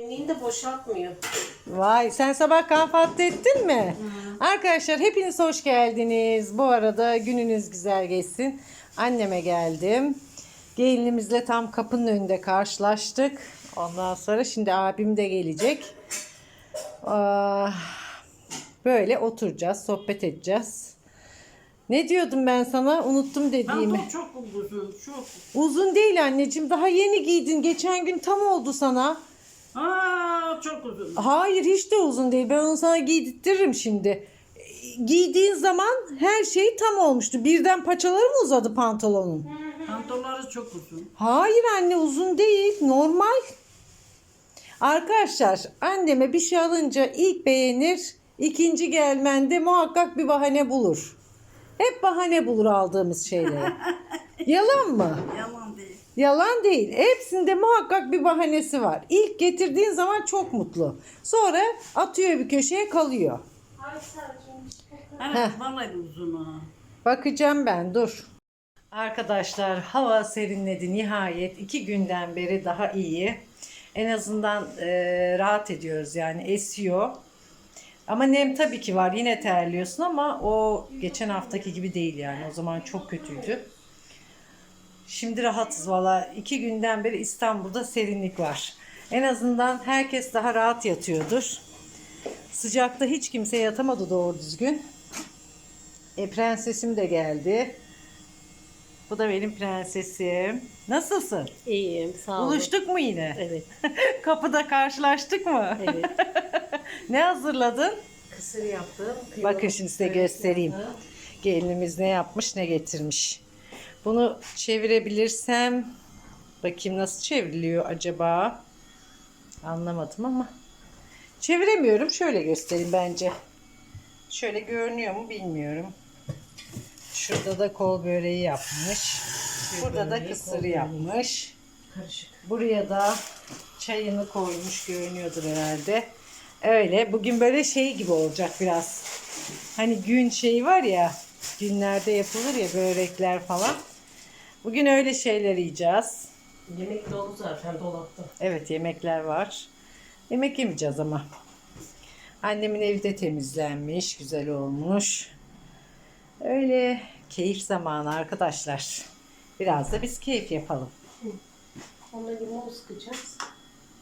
Beni de boşaltmıyor. Vay sen sabah kahvaltı ettin mi? Arkadaşlar hepiniz hoş geldiniz. Bu arada gününüz güzel geçsin. Anneme geldim. Gelinimizle tam kapının önünde karşılaştık. Ondan sonra şimdi abim de gelecek. Ah, Böyle oturacağız, sohbet edeceğiz. Ne diyordum ben sana? Unuttum dediğimi. Pantol çok uzun, çok. Uzun değil anneciğim. Daha yeni giydin. Geçen gün tam oldu sana. Aa çok uzun. Hayır hiç de uzun değil. Ben onu sana giydirtirim şimdi. Giydiğin zaman her şey tam olmuştu. Birden paçaları mı uzadı pantolonun? Pantolları çok uzun. Hayır anne uzun değil. Normal. Arkadaşlar anneme bir şey alınca ilk beğenir. ikinci gelmende muhakkak bir bahane bulur. Hep bahane bulur aldığımız şeylere. Yalan mı? Yalan. Yalan değil. Hepsinde muhakkak bir bahanesi var. İlk getirdiğin zaman çok mutlu. Sonra atıyor bir köşeye kalıyor. Evet vallahi uzun ha. Bakacağım ben dur. Arkadaşlar hava serinledi nihayet. iki günden beri daha iyi. En azından e, rahat ediyoruz yani esiyor. Ama nem tabii ki var yine terliyorsun ama o geçen haftaki gibi değil yani. O zaman çok kötüydü. Şimdi rahatız valla. iki günden beri İstanbul'da serinlik var. En azından herkes daha rahat yatıyordur. Sıcakta hiç kimse yatamadı doğru düzgün. E prensesim de geldi. Bu da benim prensesim. Nasılsın? İyiyim sağ olun. Buluştuk mu yine? Evet. Kapıda karşılaştık mı? Evet. ne hazırladın? Kısır yaptım. Bakın şimdi size göstereyim. Gelinimiz ne yapmış ne getirmiş. Bunu çevirebilirsem bakayım nasıl çevriliyor acaba? Anlamadım ama. Çeviremiyorum. Şöyle göstereyim bence. Şöyle görünüyor mu bilmiyorum. Şurada da kol böreği yapmış. Burada da kısır yapmış. Karışık. Buraya da çayını koymuş görünüyordur herhalde. Öyle. Bugün böyle şey gibi olacak biraz. Hani gün şeyi var ya. Günlerde yapılır ya börekler falan. Bugün öyle şeyler yiyeceğiz. Yemek dolu zaten dolapta. Evet yemekler var. Yemek yemeyeceğiz ama. Annemin evi de temizlenmiş. Güzel olmuş. Öyle keyif zamanı arkadaşlar. Biraz da biz keyif yapalım. Ona limon sıkacağız.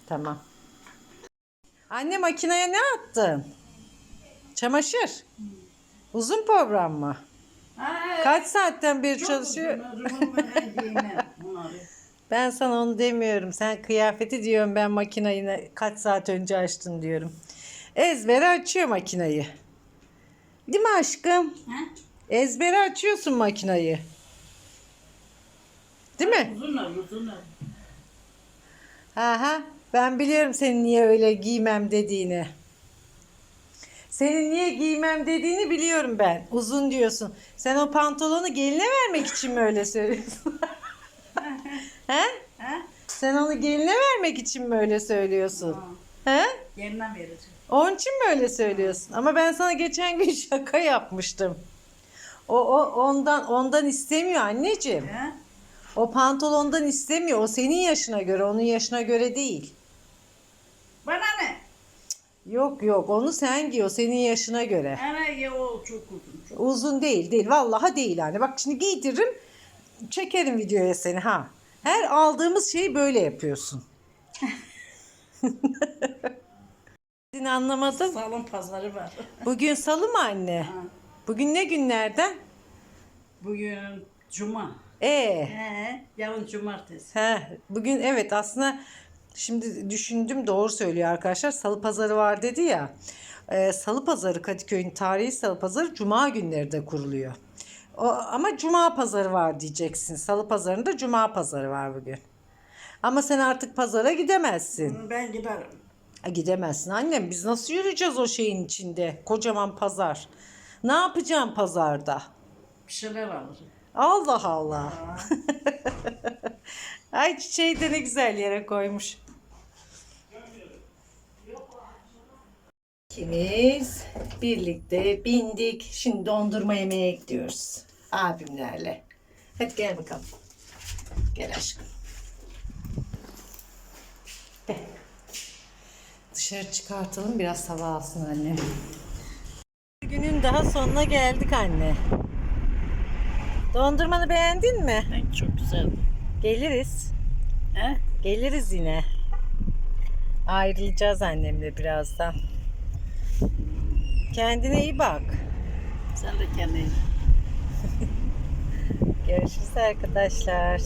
Tamam. Anne makineye ne attın? Çamaşır. Uzun program mı? Ha, Kaç saatten beri çok çalışıyor? uzun. Ben giymem bunları. Ben sana onu demiyorum. Sen kıyafeti diyorum ben makinayı kaç saat önce açtın diyorum. Ezbere açıyor makinayı. Değil mi aşkım? Ha? Ezbere açıyorsun makinayı. Değil mi? Uzun uzun. Aha, ben biliyorum senin niye öyle giymem dediğini. Senin niye giymem dediğini biliyorum ben. Uzun diyorsun. Sen o pantolonu geline vermek için mi öyle söylüyorsun? He? Sen onu geline vermek için mi öyle söylüyorsun? He? Yerine vereceğim. Onun için mi öyle söylüyorsun? Ama ben sana geçen gün şaka yapmıştım. O, o ondan ondan istemiyor anneciğim. Ha? O pantolondan istemiyor. O senin yaşına göre, onun yaşına göre değil. Yok yok onu sen giy o senin yaşına göre. Ana ya o çok uzun. Çok. Uzun değil değil vallahi değil yani. Bak şimdi giydiririm çekerim videoya seni ha. Her aldığımız şeyi böyle yapıyorsun. Seni anlamadım. Salon pazarı var. Bugün salı mı anne? Ha. Bugün ne günlerden? Bugün cuma. Ee, He, yarın cumartesi. he, bugün evet aslında şimdi düşündüm doğru söylüyor arkadaşlar. Salı pazarı var dedi ya. Ee, salı pazarı Kadıköy'ün tarihi salı pazarı cuma günleri de kuruluyor. O, ama cuma pazarı var diyeceksin. Salı pazarında cuma pazarı var bugün. Ama sen artık pazara gidemezsin. Ben giderim. Ha, gidemezsin annem. Biz nasıl yürüyeceğiz o şeyin içinde? Kocaman pazar. Ne yapacağım pazarda? Bir şeyler alırım. Allah Allah. Ay çiçeği de ne güzel yere koymuş. İkimiz birlikte bindik. Şimdi dondurma yemeye gidiyoruz. Abimlerle. Hadi gel bakalım. Gel aşkım. Dışarı çıkartalım biraz hava alsın anne. Günün daha sonuna geldik anne. Dondurmanı beğendin mi? Ay, çok güzeldi. Geliriz. He? Geliriz yine. Ayrılacağız annemle birazdan. Kendine iyi bak. Sen de kendin. Görüşürüz arkadaşlar.